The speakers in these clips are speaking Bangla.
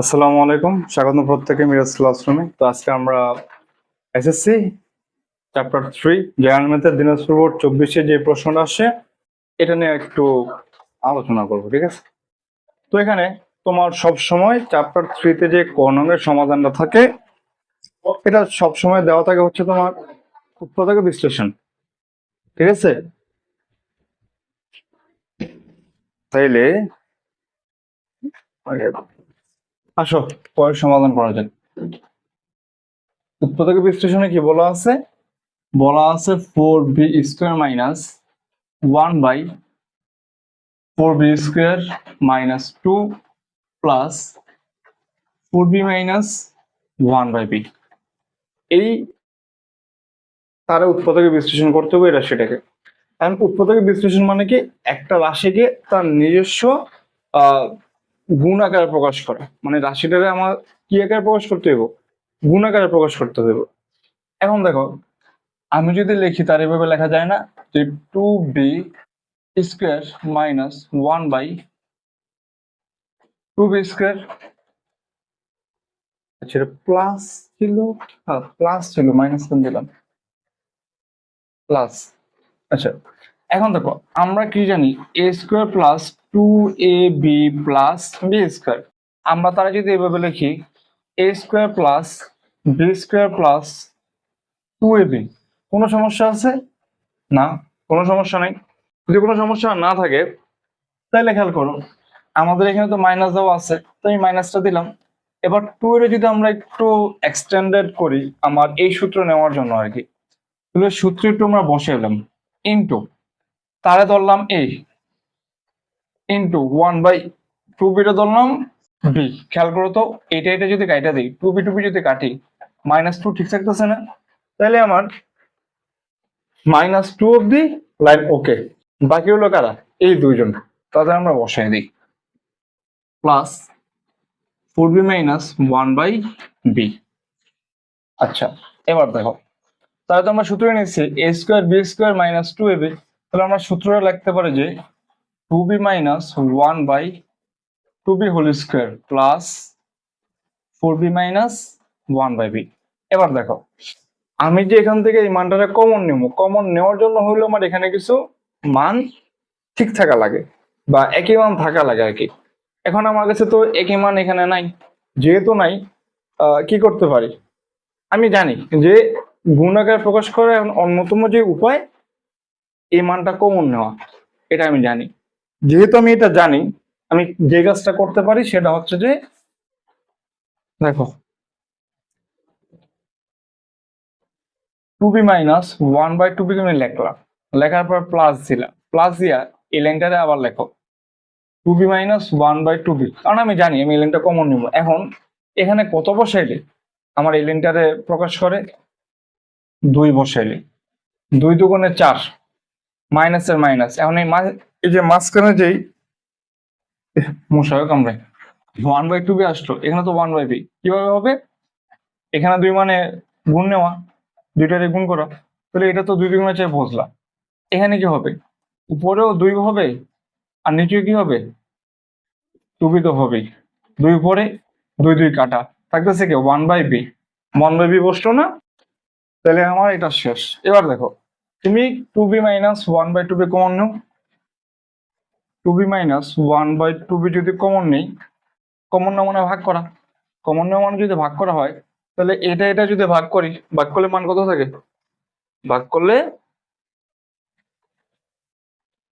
আসসালামু আলাইকুম, স্বাগত প্রত্যেকে মিরাজ ক্লাসরুমে। তো আজকে আমরা এসএসসি, চ্যাপ্টার থ্রি ম্যাথের দিনাজপুর বোর্ড চব্বিশে যে প্রশ্নটা আসছে এটা নিয়ে একটু আলোচনা করব, ঠিক আছে? তো এখানে তোমার সব সময় চ্যাপ্টার থ্রিতে যে কর্ণের সমাধানটা থাকে, এটা সব সময় দেওয়া থাকে হচ্ছে তোমার উৎপাদক বিশ্লেষণ, ঠিক আছে? তাইলে আসো, পরের সমাধান করা যাক। উৎপাদক বিশ্লেষণে কি বলা আছে? বলা আছে four B square minus one by four B square minus two plus four B minus one by B এই তারা উৎপাদকে বিশ্লেষণ করতে হবে এই রাশিটাকে এখন উৎপাদকে বিশ্লেষণ মানে কি? একটা রাশিকে তার নিজস্ব গুণ আকারে প্রকাশ করা। মানে রাশিটাকে আমার কি আকারে প্রকাশ করতে হইব? গুণ আকারে প্রকাশ করতে হইব। এখন দেখো, আমি যদি লিখি তার এভাবে লেখা যায় না যে two B square minus one by two B square আচ্ছা প্লাস ছিল? হ্যাঁ প্লাস ছিল, মাইনাস দিলাম? প্লাস। আচ্ছা এখন দেখো, আমরা কি জানি? A square plus two A B plus B square আমরা তারা যদি এভাবে লিখি A square plus B square plus two A B কোনো সমস্যা আছে? না, কোনো সমস্যা নেই। যদি কোনো সমস্যা না থাকে, তাহলে খেয়াল করো, আমাদের এখানে তো মাইনাস দেওয়া আছে, তো আমি মাইনাসটা দিলাম। এবার টু এর যদি আমরা একটু এক্সটেন্ডেড করি, আমার এই সূত্র নেওয়ার জন্য আর কি। সূত্র একটু আমরা বসে এলাম ইন্টু তারে ধরলাম A into one by two beta ধরলাম বি খেয়াল করো তো, এটা এটা যদি কাইটা দিই টু বি টু বি যদি কাটি মাইনাস টু ঠিক থাকতেছে না? তাহলে আমার মাইনাস টু অব্দি লাইন ওকে বাকি হলো কারা? এই দুইজন। তাদের আমরা বসাই দিই। Plus four B minus one by B আচ্ছা এবার দেখো। তাহলে তো আমরা সূত্র নিচ্ছি A square B square minus two A B তাহলে আমরা সূত্রটা লিখতে পারি যে two B minus one by two B whole square plus four B minus one by B এবার দেখো, আমি যে এখান থেকে এই মানটাকে কমন নেব কমন নেওয়ার জন্য হইল আমার এখানে কিছু মান ঠিক থাকা লাগে বা একই মান থাকা লাগে আর কি। এখন আমার কাছে তো একই মান এখানে নাই, যেহেতু নাই কি করতে পারি? আমি জানি যে গুণাকার প্রকাশ করার অন্যতম যে উপায় এই মানটা কমন নেওয়া, এটা আমি জানি। যেহেতু আমি এটা জানি, আমি যে কাজটা করতে পারি সেটা হচ্ছে যে, দেখো। Two B minus one by two বিকে আমি লেখলাম। লেখার পর প্লাস দিলাম। প্লাস দিয়া এই লাইনটারে আবার লেখো। Two B minus one by two B. কারণ আমি জানি, আমি এই লাইনটা কমন নিব। এখন এখানে কত বসাইলে? আমার এই লাইনটারে প্রকাশ করে দুই বসাইলে। দুই দুগুণে চার। মাইনাসের মাইনাস এখন এই এই যে মাঝখানে যেই মশাও কামড়ে ওয়ান বাই টু বি আসলো। এখানে তো ওয়ান বাই বি কীভাবে হবে? এখানে দুই মানে গুণ নেওয়া। দুইটারে গুণ করা। তাহলে এটা তো দুই দুগুণে চাই বুঝলাম এখানে কি হবে? উপরেও দুই হবে, আর নিচেও কি হবে? টু বি তো হবেই। দুই উপরে, দুই দুই কাটা। থাকতেছে কি? One by B one by B বসল না? তাহলে আমার এটা শেষ। এবার দেখো। তুমি two B minus one by two B common now. Two B minus one by two B যদি কমন নেই কমন না মানে ভাগ করা। কমন না মানে যদি ভাগ করা হয়, তাহলে এটা এটা যদি ভাগ করি, ভাগ করলে মান কত থাকে? ভাগ করলে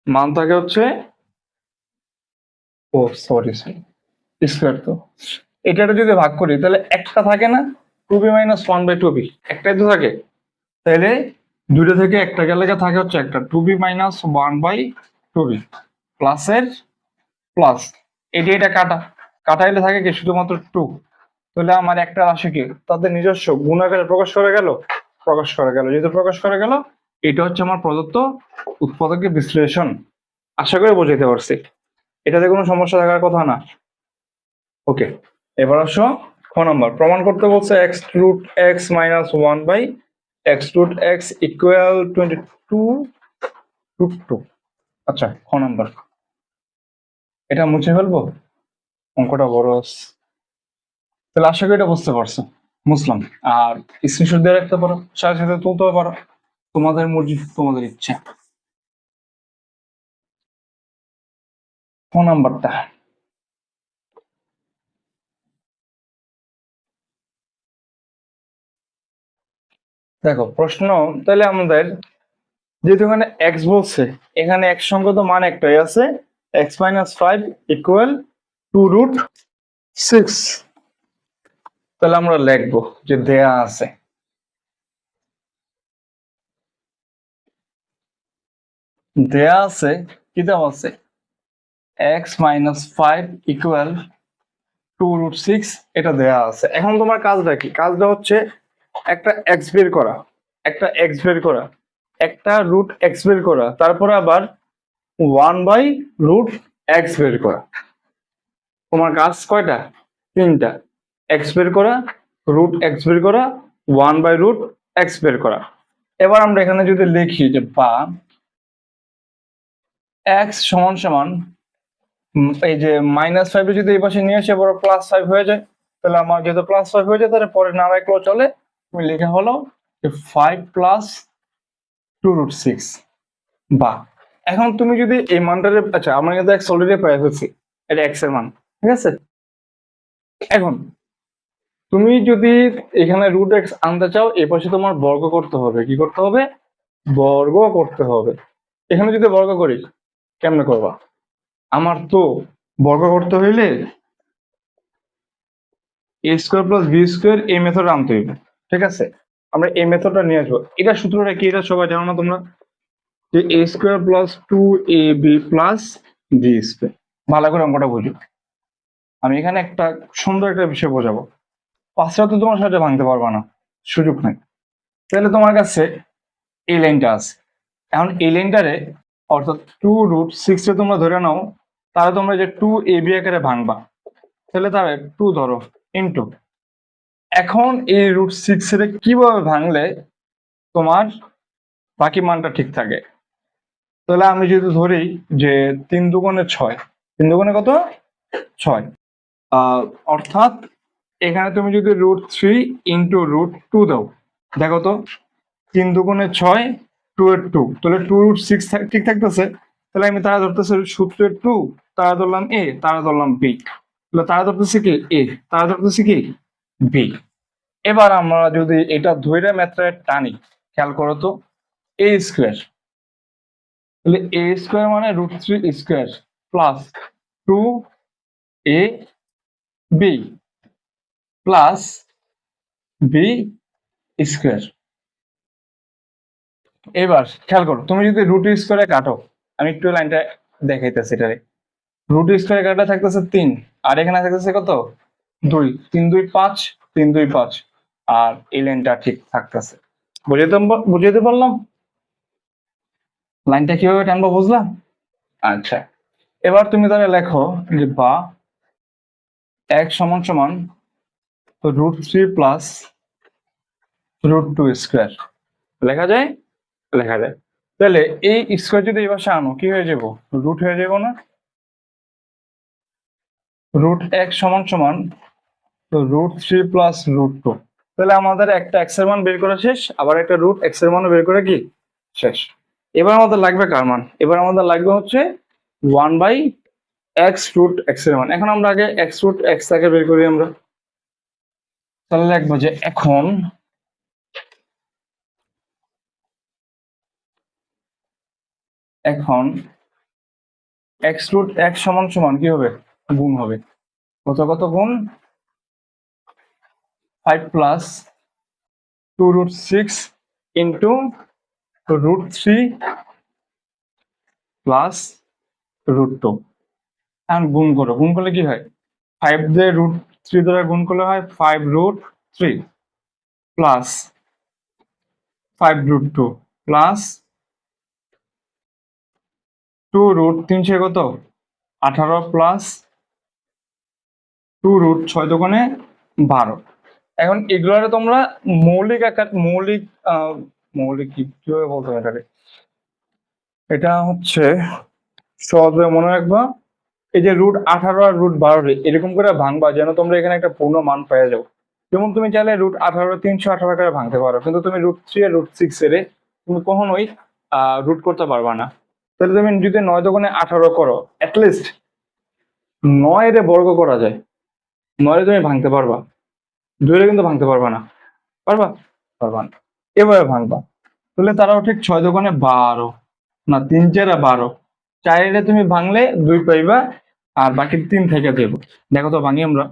মান থাকে হচ্ছে ও সরি সরি স্কোয়ার তো। এটা যদি ভাগ করি, তাহলে একটা থাকে না? Two B minus one by two B একটাই তো থাকে। তাহলে দুটো থেকে একটা গেলে থাকে হচ্ছে একটা। Two B minus one by two B প্লাসের প্লাস এটা এটা কাটা। কাটা এলে থাকে কি শুধুমাত্র টু তাহলে আমার একটা রাশিকে তাদের নিজস্ব গুণাকারে প্রকাশ করা গেল, প্রকাশ করা গেল। যেহেতু প্রকাশ করা গেল, এটা হচ্ছে আমার প্রদত্ত উৎপাদকের বিশ্লেষণ। আশা করি বোঝাইতে পারছি। এটাতে কোনো সমস্যা থাকার কথা না। ওকে এবার আসো খ নাম্বার। প্রমাণ করতে বলছে X root X minus one by X root X equal twenty two root two আচ্ছা খ নাম্বার এটা মুছে ফেলব? অঙ্কটা বড় তাহলে আশা করি এটা বুঝতে পারছ। মুসলাম আর স্ক্রিনশট দিয়ে রাখতে পারো, সাথে সাথে তুলতেও পারো। তোমাদের মর্জি, তোমাদের ইচ্ছা। ফোন নাম্বারটা দেখো, প্রশ্ন তাহলে আমাদের যেহেতু এখানে এক্স বলছে, এখানে এক সংগত মান একটাই আছে X minus five equal two root six তাহলে আমরা লিখব যে দেয়া আছে। দেয়া আছে, কি দেওয়া আছে? X minus five equal two root six এটা দেয়া আছে। এখন তোমার কাজটা কি? কাজটা হচ্ছে একটা এক্স বের করা, একটা এক্স বের করা, একটা রুট এক্স বের করা, তারপরে আবার ওয়ান বাই রুট এক্স বের করা। তোমার কাজ কয়টা? তিনটা। এক্স বের করা রুট এক্স বের করা ওয়ান বাই রুট এক্স বের করা। এবার আমরা এখানে যদি লিখি যে বা এক্স সমান সমান এই যে মাইনাস ফাইভে যদি এই পাশে নিয়ে আসে বড় প্লাস ফাইভ হয়ে যায়, তাহলে আমার যেহেতু প্লাস ফাইভ হয়ে যায়, তাহলে পরে না রাখলেও চলে লেখা হলো five plus two root six বা, এখন তুমি যদি এই মানটারে আচ্ছা আমরা কিন্তু এক্স অলরেডি পেয়ে ফেলছি। এটা এক্সের মান, ঠিক আছে? এখন, তুমি যদি এখানে রুট এক্স আনতে চাও এ পাশে তোমার বর্গ করতে হবে। কি করতে হবে? বর্গ করতে হবে। এখানে যদি বর্গ করি, কেমনে করবা? আমার তো বর্গ করতে হইলে A square plus B square এই মেথড আনতে হইবে। ঠিক আছে? আমরা এই মেথডটা নিয়ে আসব। এটা সূত্রটা কি? এটা সবাই জানো না তোমরা? যে A square plus two A B plus B square ভালো করে অঙ্কটা বুঝো। আমি এখানে একটা সুন্দর একটা বিষয় বোঝাবো। পাঁচটা তো তোমার সাথে ভাঙতে পারবা না। সুযোগ নেই। তাহলে তোমার কাছে এই লাইনটা আছে। এখন এই লাইনটারে অর্থাৎ টু রুট সিক্সে তোমরা ধরে নাও। তাহলে তোমরা যে টু এ বি আকারে ভাঙবা। তাহলে তাহলে টু ধরো ইন্টু এখন এই রুট সিক্স এর কীভাবে ভাঙলে তোমার বাকি মানটা ঠিক থাকে? তাহলে আমি যদি ধরি যে তিন দুগুণে ছয়, তিন দুগুণে কত? ছয়। অর্থাৎ এখানে তুমি যদি root three into root two দাও, দেখো তো, তিন দুগুণে ছয় টু এর টু তাহলে টু রুট সিক্স ঠিক থাকতেছে? তাহলে আমি তারা ধরতেছে সূত্রের টু তারা ধরলাম এ তারা ধরলাম বি তাহলে তারা ধরতেছে কি এ তারা ধরতেছে কি বি। এবার আমরা যদি এটা ধৈর্য ম্যাথ্রায় টানি, খেয়াল করো তো, এ স্কোয়ার। তাহলে এ স্কোয়ার মানে root three square plus two A B plus B square. এবার খেয়াল করো, তুমি যদি রুট স্কোয়ারে কাটো, আমি একটু লাইনটা দেখাইতেছি এটারে। রুট স্কোয়ারে কাটা থাকতেছে তিন, আর এখানে থাকতেছে কত? দুই, তিন, দুই, পাঁচ, তিন, দুই, পাঁচ। আর এই লাইনটা ঠিক থাকতেছে। পার- বুঝাতে পারলাম? লাইনটা কীভাবে টানবো বুঝলাম? আচ্ছা। এবার তুমি তাহলে লেখো যে বা এক সমান সমান root three plus root two square লেখা যায়? লেখা যায়। তাহলে এই স্কোয়ার যদি এই পাশে আনো, কি হয়ে যাব? রুট হয়ে যাব না। রুট এক সমান সমান root three plus root two তাহলে আমাদের একটা এক্সের মান বের করা শেষ, আবার একটা রুট এক্সের মানও বের করে কি? শেষ। এবার আমাদের লাগবে কার মান? এবার আমাদের লাগবে হচ্ছে ওয়ান বাই এক্স রুট এক্সের মান। এখন আমরা আগে এক্স রুট এক্স টাকে বের করি আমরা। তাহলে লিখব যে এখন এখন এক্স রুট এক্স সমান সমান কি হবে? গুণ হবে। কত কত গুণ? Five plus two root six into root three plus root two এখন গুণ করো। গুণ করলে কি হয়? ফাইভ দিয়ে রুট থ্রি দ্বারা গুণ করলে হয় five root three plus five root two plus two root তিনশো কত? আঠারো প্লাস টু রুট ছয় দোকানে বারো। এখন এগুলারে তোমরা মৌলিক আকার, মৌলিক মৌলিক কি, কীভাবে বলতে এটাকে? এটা হচ্ছে সহজভাবে মনে রাখবা, এই যে রুট আঠারো আর রুট বারো এরকম করে ভাঙবা যেন তোমরা এখানে একটা পূর্ণ মান পেয়ে যাও। যেমন তুমি চাইলে রুট আঠারো, তিনশো আঠারো করে ভাঙতে পারো, কিন্তু তুমি রুট থ্রি আর রুট সিক্স এর তুমি কখনোই রুট করতে পারবা না। তাহলে তুমি যদি নয় দোকানে আঠারো করো অ্যাটলিস্ট নয় রে বর্গ করা যায়। নয় তুমি ভাঙতে পারবা। দুইরে কিন্তু ভাঙতে পারবা না। পারবা? পারবা না। এভাবে ভাঙবা। তাহলে তারাও ঠিক ছয় দোকানে বারো, না, তিন চারা বারো। চাইলে তুমি ভাঙলে দুই পাইবা, আর বাকি তিন থেকে দেব। দেখো তো, ভাঙি আমরা।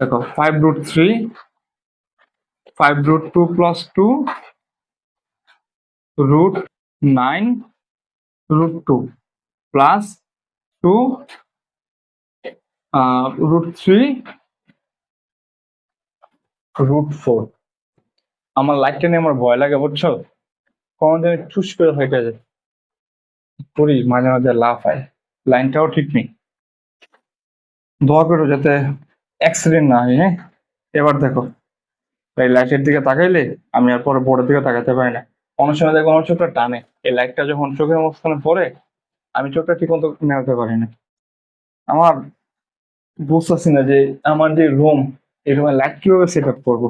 দেখো five root three five root two plus two root nine root two plus two root three root four আমার লাইটটা নিয়ে আমার ভয় লাগে বুঝছ? কখন যেন চুস করে হয়ে গেছে করি মাঝে মাঝে লাভ হয়। লাইনটাও ঠিক নেই। দোয়া করো যাতে অ্যাক্সিডেন্ট না হয় হ্যাঁ? এবার দেখো। এই লাইটের দিকে তাকাইলে আমি আর পরে বোর্ডের দিকে তাকাতে পারি না। অনেক সময় দেখো আমার চোখটা টানে। এই লাইটটা যখন চোখের মাঝখানে পড়ে আমি চোখটা ঠিক মতো মেলাতে পারি না। আমার বুঝতেছি না যে আমার যে রুম এই রুমে লাইট কীভাবে সেট আপ করব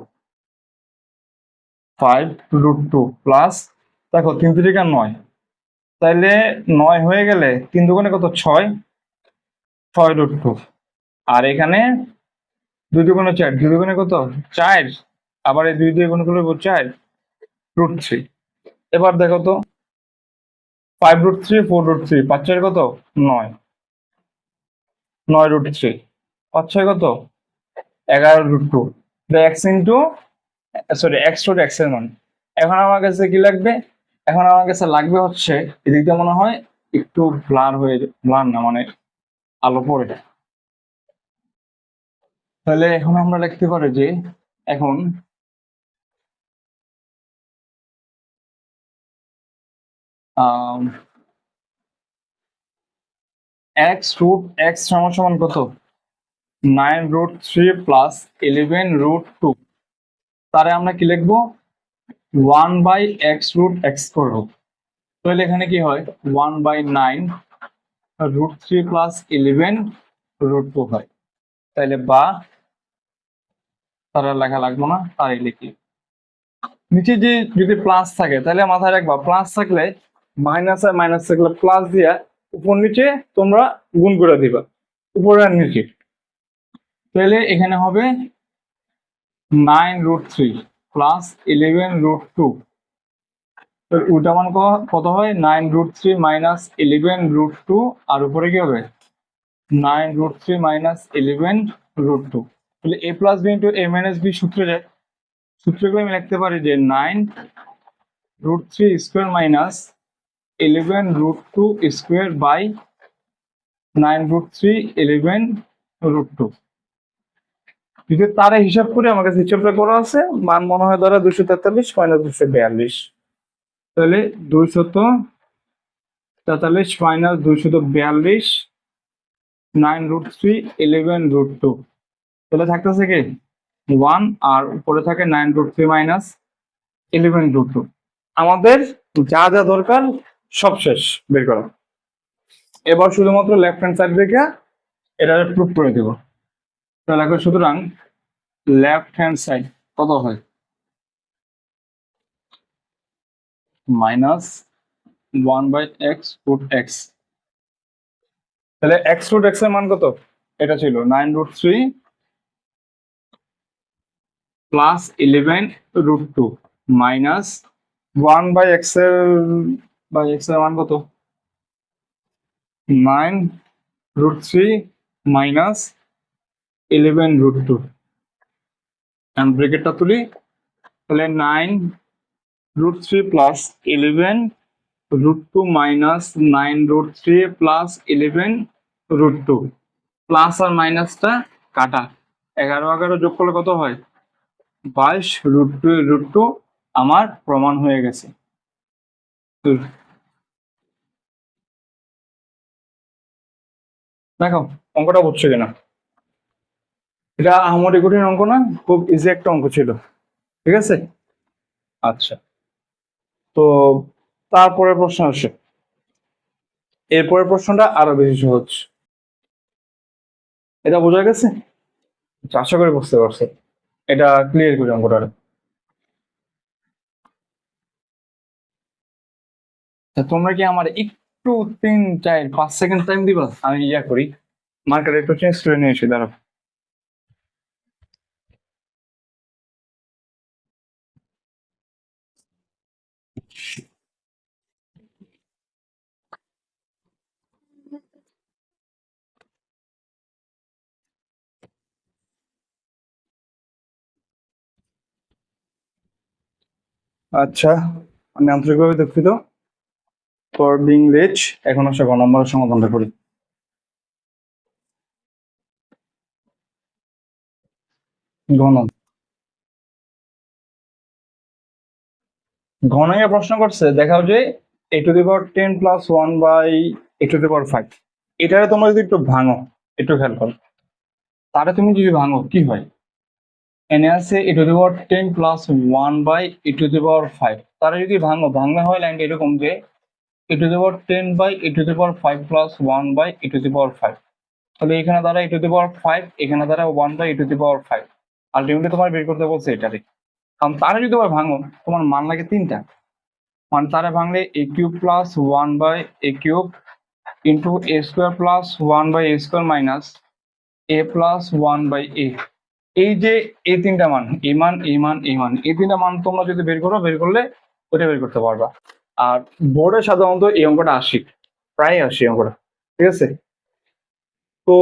ফাইভ রুট টু প্লাস দেখো তিন তিরিকা নয়। তাইলে নয় হয়ে গেলে তিন দোকানে কত? ছয়। ছয় রুট টু আর এখানে দুই দুগুণে চার। দুই দুগুণে কত? চার। আবার এই দুই দুই গুণ করলে চার। রুট থ্রি এবার দেখো তো five root three four root three পাঁচ ছয় কত? নয়। নয় রুট থ্রি পাঁচ ছয় কত? এগারো root two X into sorry X root এক্সের মান। এখন আমার কাছে কি লাগবে? এখন আমার কাছে লাগবে হচ্ছে এদিকটা মনে হয় একটু ব্লার হয়ে ব্লার না মানে আলো পড়ে। তাহলে এখন আমরা লিখতে পারি যে, এখন এক্স রুট এক্স সমান সমান কত? Nine root three plus eleven root two. তারে আমরা কি লিখব? One by X root X করব। তাহলে এখানে কি হয়? One by nine root three plus eleven root two হয়। তাইলে বা তারা লেখা লাগবে না, তারই লিখি। নিচে যে যদি প্লাস থাকে তাহলে মাথায় রাখবা, প্লাস থাকলে মাইনাস আর মাইনাস থাকলে প্লাস দিয়া উপর নিচে তোমরা গুণ করে দিবা, উপরে আর নিচে। তাহলে এখানে হবে nine root three plus eleven root two উল্টা মান কত হয়? Nine root three minus eleven root two আর উপরে কি হবে? Nine root three minus eleven root two তাহলে A plus B into A minus B সূত্রে সূত্রগুলো আমি লিখতে পারি যে nine root three square minus eleven root two square by nine root three eleven root two যদি তারা হিসাব করে আমার কাছে হিসাবটা করা আছে। মান মনে হয় ধরা দুশো তেতাল্লিশ, মাইনাস দুশো বিয়াল্লিশ। তাহলে দুইশত তেতাল্লিশ, মাইনাস দুইশত বিয়াল্লিশ, nine root three, eleven root two. তাহলে থাকতেছে কি? ওয়ান, আর উপরে থাকে nine root three minus eleven root two. আমাদের যা যা দরকার সব শেষ, বের করা। এবার শুধুমাত্র লেফট হ্যান্ড সাইড থেকে এটা প্রুফ করে দেব। তাহলে এখন সুতরাং লেফট হ্যান্ড সাইড কত হয়? Minus one by X root X তাহলে এক্স রুট এক্সের মান কত? এটা ছিল nine root three plus eleven root two minus one by এক্সের বাই এক্সের মান কত? Nine root three minus eleven root two and ব্রেকেটটা তুলি। তাহলে নাইন root 3 plus 11 root 2 minus 9 root 3 plus 11 root 2 plus আর মাইনাসটা কাটা। এগারো এগারো যোগ করলে কত হয়? বাইশ রুট টু রুট টু আমার প্রমাণ হয়ে গেছে। দেখো, অঙ্কটা বুঝছ কিনা? এটা আমার কঠিন অঙ্ক না খুব ইজি একটা অঙ্ক ছিল। ঠিক আছে? আচ্ছা। তো তারপরে প্রশ্ন আসে। এরপরের প্রশ্নটা আরও বেশি সহজ। এটা বোঝা গেছে? আশা করি বুঝতে পারছ। এটা ক্লিয়ার করি অঙ্কটা। তোমরা কি আমার একটু তিন চার পাঁচ সেকেন্ড টাইম দিবা? আমি ইয়া করি। মার্কেট একটু চেঞ্জ করে নিয়ে এসে দাঁড়াও। আচ্ছা আমি আন্তরিকভাবে দুঃখিত ফর বিং রিচ এখন আসলে গ নম্বরের সমাধানটা করি। ঘন। ঘনইয়া প্রশ্ন করছে, দেখাও যে A to the power ten plus one by A to the power five এটারে তোমরা যদি একটু ভাঙো, একটু খেয়াল করো। তাহলে তুমি যদি ভাঙো, কি হয়? এনে আছে A to the ten plus one by A to the power five. তারা যদি ভাঙো, ভাঙলে হয় লাইনটা এরকম যে to the ten by A to the power five plus one by A to the power five. তাহলে এখানে দ্বারা এ টু দি পাওয়ার ফাইভ, এখানে দ্বারা one by A to the power five. Ultimately তোমার বের করতে বলছে এটারে। কারণ তারা যদি আবার ভাঙো, তোমার মান লাগে তিনটা। মানে তারা ভাঙলে A cube plus one by A cube into A square plus one by A square minus A plus one by A এই যে এই তিনটা মান এ মান এ মান এ মান, এই তিনটা মান তোমরা যদি বের করো, বের করলে ওটা বের করতে পারবা। আর বোর্ডে সাধারণত এই অঙ্কটা আসি, প্রায় আসি অঙ্কটা, ঠিক আছে? তো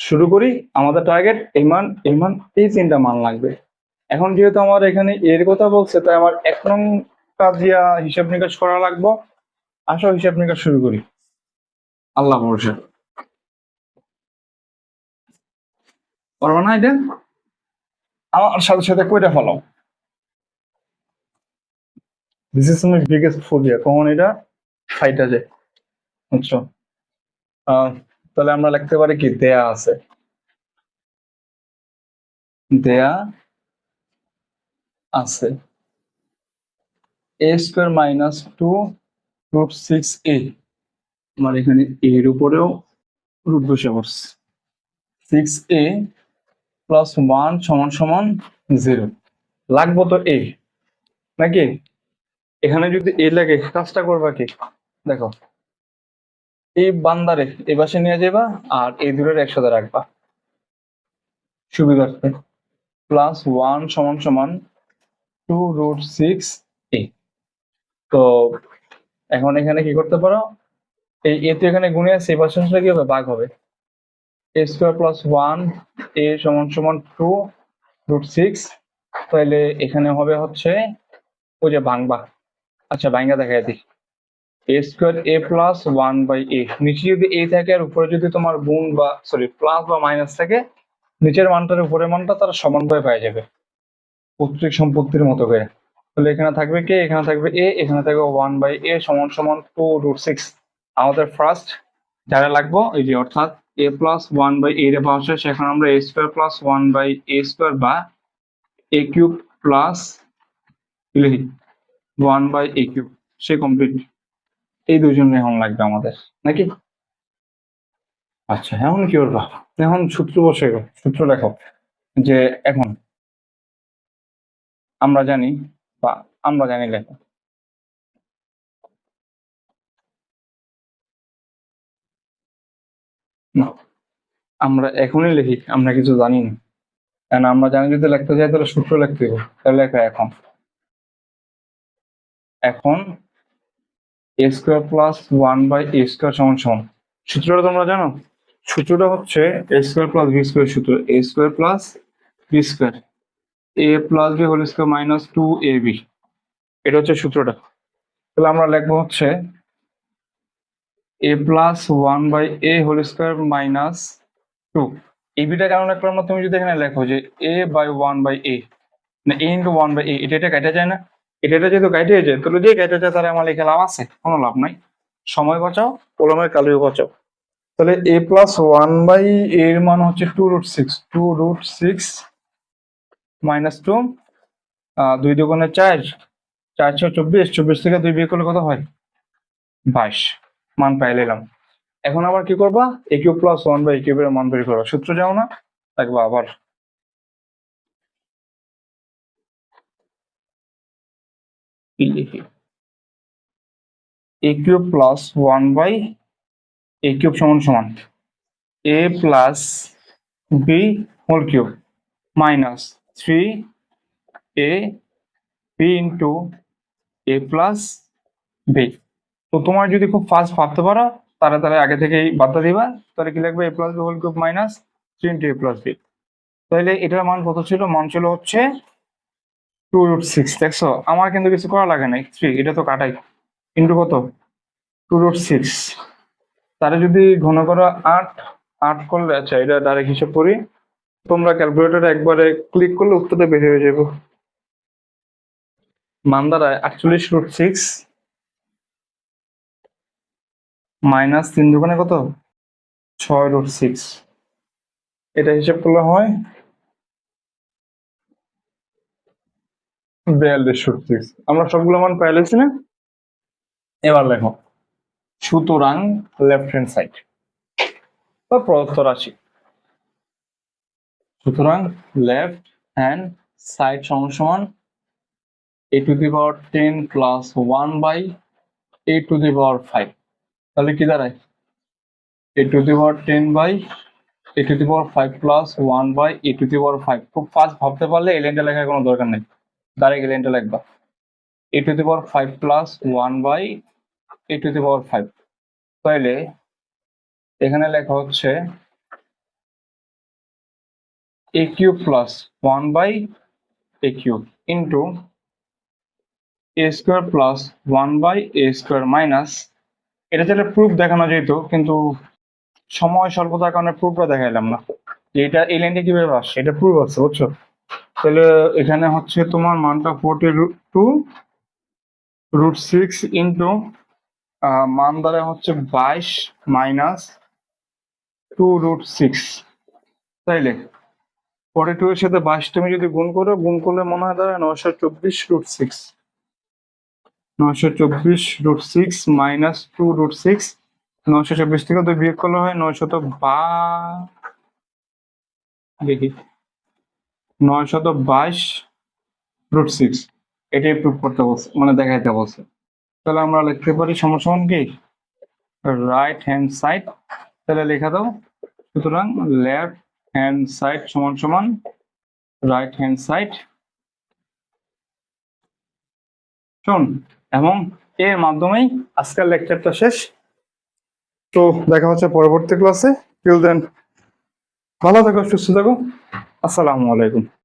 শুরু করি, আমাদের টার্গেট এই মান, এই এই তিনটা মান লাগবে। এখন যেহেতু আমার এখানে এর কথা বলছে, তাই আমার এক নং কাজ দিয়া হিসাব নিকাশ করা লাগবে। আসো, হিসাব নিকাশ শুরু করি। আল্লাহ ভরসা। না এটা? আমার সাথে সাথে কইটা ফলাও। This is my biggest phobia কখন এটা ফাইটা যায়, বুঝছ? তাহলে আমরা লিখতে পারি কি, দেয়া আছে। দেয়া আছে। A square minus two root six এ আমার এখানে এর উপরেও রুট বসে পড়ছে। সিক্স এ প্লাস ওয়ান সমান সমান জিরো লাগবো তো এ নাকি? এখানে যদি এ লাগে, কাজটা করবা কি? দেখো এই বান্দারে এ পাশে নিয়ে যাবা আর এই দূরের একসাথে রাখবা। সুবিধার্থে। প্লাস ওয়ান সমান সমান টু রুট সিক্স এ তো এখন এখানে কি করতে পারো? এই এ তো এখানে গুণে আছে এই পাশে কি হবে? ভাগ হবে। A square plus one A সমান সমান টু রুট সিক্স তাহলে এখানে হবে হচ্ছে ওই যে ভাঙবা আচ্ছা ভাঙ্গা দেখাই দিই। A square A plus one by A নিচে যদি এ থাকে, আর উপরে যদি তোমার গুণ বা সরি প্লাস বা মাইনাস থাকে, নিচের মানটার উপরের মানটা তারা সমানভাবে পাই যাবে। পৈতৃক সম্পত্তির মতো করে। তাহলে এখানে থাকবে কে? এখানে থাকবে এ এখানে থাকবে ওয়ান বাই এ সমান সমান টু রুট সিক্স আমাদের ফার্স্ট যারা লাগবো, এই যে অর্থাৎ A plus one by A রে পাওয়া যায়। সেখানে আমরা A square plus one by A square বা এ কিউব প্লাস লিখি ওয়ান বাই এ কিউব সে কমপ্লিট এই দুজন এখন লাগবে আমাদের, নাকি? আচ্ছা এখন কি করবা এখন সূত্র বসে সূত্র লেখো যে এখন আমরা জানি বা আমরা জানি লেখো। না, আমরা এখনই লিখি, আমরা কিছু জানি না। কারণ আমরা জানি যদি লিখতে চাই তাহলে সূত্র লিখতে হবে তাহলে লেখা এখন। এখন A square plus one by A square সমান সমান। সূত্রটা তোমরা জানো? সূত্রটা হচ্ছে A square plus B square সূত্র। A square plus B square A plus B whole square minus two A B এটা হচ্ছে সূত্রটা। তাহলে আমরা লিখব হচ্ছে A plus one by A whole square minus two এই বিটা কেন লিখলাম না? তুমি যদি এখানে লেখো যে A by one by A না A into one by A এটা এটা কাটা যায় না? এটা এটা যেহেতু কাটে যায়, তাহলে যে কেটে যায় তাহলে আমার লিখে লাভ আছে, কোনো লাভ নাই। সময় বাঁচাও, কলমের কালিও বাঁচাও। তাহলে এ প্লাস ওয়ান বাই এর মান হচ্ছে two root six two root six minus two দুই দুগুণে চার চার ছয় চব্বিশ চব্বিশ থেকে দুই বিয়ে করলে কত হয়? বাইশ। মান পাই নিলাম এখন আবার কি করবা? A cube plus one by কিউবের মান বের করবা। সূত্র যাও না? দেখবা আবার। লিখি? A cube plus one by A cube সমান সমান। A plus B whole cube minus three A B into A plus B তো তোমার যদি খুব ফাস্ট ভাবতে পারো, তাহলে তাহলে আগে থেকেই বার্তা দিবা। তাহলে কি লাগবে? A plus B whole cube minus three into A plus B তাহলে এটার মান কত ছিল? মান ছিল হচ্ছে টু রুট সিক্স দেখছ? আমার কিন্তু কিছু করা লাগে নাই। থ্রি এটা তো কাটাই। ইন্টু কত? টু রুট সিক্স তাহলে যদি ঘন করো আট আট করলে আচ্ছা এটা ডাইরেক্ট হিসাব করি। তোমরা ক্যালকুলেটরে একবারে ক্লিক করলে উত্তরটা বের হয়ে যাবে। মান দাঁড়ায় আটচল্লিশ রুট সিক্স মাইনাস তিন দোকানে কত? ছয় রুট সিক্স এটা হিসাব করলে হয় বিয়াল্লিশ রুট আমরা সবগুলো মান পাইলেছি না? এবার লেখো। সুতরাং লেফট হ্যান্ড সাইড বা প্রদত্ত রাশি। সুতরাং লেফট হ্যান্ড সাইড সমান A to the power ten plus one by A to the power five তাহলে কি দাঁড়ায়? A to the power ten by A to the power five plus one by A to the power five খুব ফাস্ট ভাবতে পারলে এলেনটা লেখার কোনো দরকার নেই। ডাইরেক্ট এলেনটা লিখবা। A to the power five plus one by A to the power five তাইলে এখানে লেখা হচ্ছে A cube plus one by A cube into A square plus one by A square minus এটা তাহলে প্রুফ দেখানো যেত, কিন্তু সময় স্বল্পতার কারণে প্রুফটা দেখাইলাম না। যে এটা এই লাইনটা কীভাবে আসছে? এটা প্রুফ আছে, বুঝছ? তাহলে এখানে হচ্ছে তোমার মানটা forty two root six into মান দ্বারা হচ্ছে বাইশ মাইনাস টু রুট সিক্স তাইলে? ফোর্টি টু এর সাথে বাইশ তুমি যদি গুণ করো, গুণ করলে মনে হয় দাঁড়ায় নশো চব্বিশ রুট সিক্স নয়শো চব্বিশ root six minus two root six নয়শো চব্বিশ থেকে তো বিয়োগ করলে হয় নয়শত বা, দেখি, নয়শত বাইশ রুট সিক্স এটাই প্রুভ করতে বলছে মানে দেখাইতে বলছে। তাহলে আমরা লিখতে পারি সমসমান কি? রাইট হ্যান্ড সাইড তাহলে লেখা দাও, সুতরাং লেফট হ্যান্ড সাইড সমান সমান রাইট হ্যান্ড সাইড শোন এবং এর মাধ্যমেই আজকের লেকচারটা শেষ। তো দেখা হচ্ছে পরবর্তী ক্লাসে টিল দেন ভালো থাকো, সুস্থ থাকো। আসসালামু আলাইকুম।